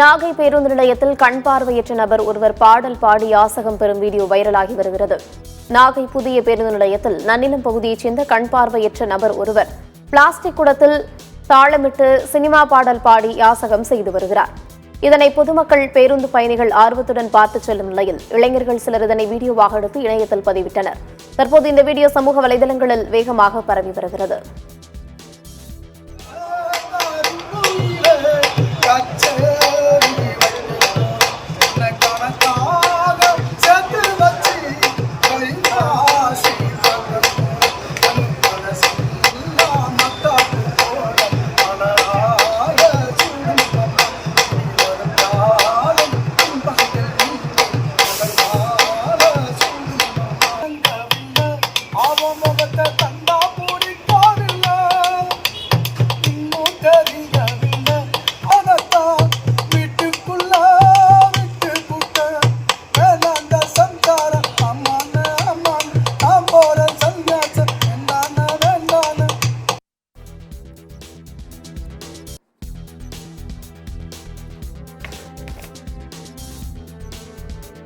நாகை பேருந்து நிலையத்தில் கண் பார்வையற்ற நபர் ஒருவர் பாடல் பாடி யாசகம் பெறும் வீடியோ வைரலாகி வருகிறது. நாகை புதிய பேருந்து நிலையத்தில் நன்னிலம் பகுதியைச் சேர்ந்த கண் பார்வையற்ற நபர் ஒருவர் பிளாஸ்டிக் குடத்தில் தாளமிட்டு சினிமா பாடல் பாடி யாசகம் செய்து வருகிறார். இதனை பொதுமக்கள் பேருந்து பயணிகள் ஆர்வத்துடன் பார்த்து செல்லும் நிலையில் இளைஞர்கள் சிலர் இதனை வீடியோவாக எடுத்து இணையத்தில் பதிவிட்டனர். தற்போது இந்த வீடியோ சமூக வலைதளங்களில் வேகமாக பரவி வருகிறது. como vete para